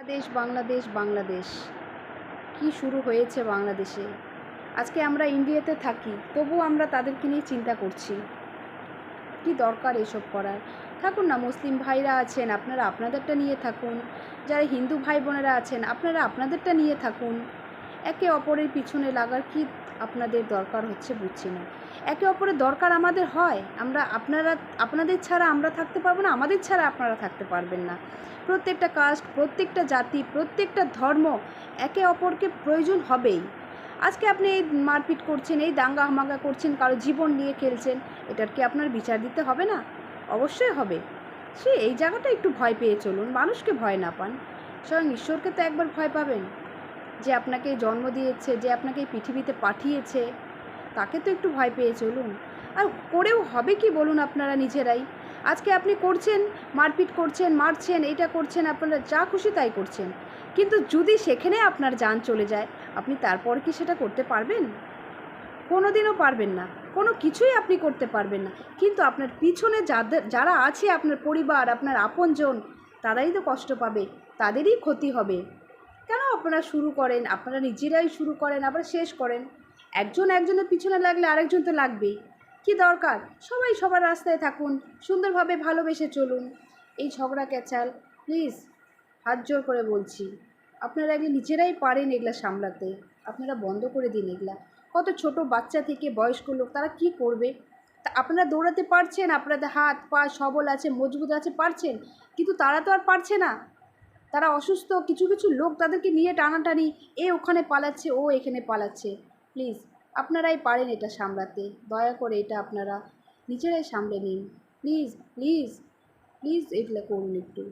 বাংলাদেশ বাংলাদেশ বাংলাদেশ। কি শুরু হয়েছে বাংলাদেশে? আজকে আমরা ইন্ডিয়াতে থাকি তবু আমরা তাদেরকে নিয়ে চিন্তা করছি। কি দরকার এসব করার? থাকুন না, মুসলিম ভাইরা আছেন, আপনারা আপনাদেরটা নিয়ে থাকুন। যারা হিন্দু ভাই বোনেরা আছেন, আপনারা আপনাদেরটা নিয়ে থাকুন। একে অপরের পিছনে লাগার কি আপনাদের দরকার হচ্ছে বুঝছি না। একে অপরের দরকার আমাদের হয়। আমরা আপনারা, আপনাদের ছাড়া আমরা থাকতে পারব না, আমাদের ছাড়া আপনারা থাকতে পারবেন না। প্রত্যেকটা কাস্ট, প্রত্যেকটা জাতি, প্রত্যেকটা ধর্ম একে অপরকে প্রয়োজন হবেই। আজকে আপনি এই মারপিট করছেন, এই দাঙ্গা হামাঙ্গা করছেন, কারও জীবন নিয়ে খেলছেন, এটার কি আপনার বিচার দিতে হবে না? অবশ্যই হবে। সে এই জায়গাটা একটু ভয় পেয়ে চলুন, মানুষকে ভয় না পান। স্বয়ং ঈশ্বরকে তো একবার ভয় পাবেন। যে আপনাকে জন্ম দিয়েছে, যে আপনাকে এই পৃথিবীতে পাঠিয়েছে, তাকে তো একটু ভয় পেয়ে চলুন। আর করেও হবে কি বলুন আপনারা নিজেরাই? আজকে আপনি করছেন, মারপিট করছেন, মারছেন, এইটা করছেন, আপনারা যা খুশি তাই করছেন। কিন্তু যদি সেখানে আপনার যান চলে যায়, আপনি তারপর কি সেটা করতে পারবেন? কোনো দিনও পারবেন না। কোনো কিছুই আপনি করতে পারবেন না। কিন্তু আপনার পিছনে যাদের যারা আছে, আপনার পরিবার, আপনার আপনজন, তারাই তো কষ্ট পাবে, তাদেরই ক্ষতি হবে। কেন আপনারা শুরু করেন? আপনারা নিজেরাই শুরু করেন, আবার শেষ করেন? একজন একজনের পিছনে লাগলে আরেকজন তো লাগবেই। কি দরকার? সবাই সবার রাস্তায় থাকুন, সুন্দরভাবে ভালোবেসে চলুন। এই ঝগড়া ক্যাচাল, প্লিজ, হাত জোর করে বলছি। আপনারা আগে নিজেরাই পারেন এগুলা সামলাতে। আপনারা বন্ধ করে দিন এগুলা। কত ছোট বাচ্চা থেকে বয়স্ক লোক, তারা কি করবে? তা আপনারা দৌড়াতে পারছেন? আপনাদের হাত পা সবল আছে, মজবুত আছে, পারছেন? কিন্তু তারা তো আর পারছে না। তারা অসুস্থ, কিছু কিছু লোক তাদেরকে নিয়ে টানাটানি, এ ওখানে পালাচ্ছে, ও এখানে পালাচ্ছে। প্লিজ, আপনারাই পারেন এটা সামলাতে। দয়া করে এটা আপনারা নিজেরাই সামলে নিন। প্লিজ প্লিজ প্লিজ এগুলো করুন একটু।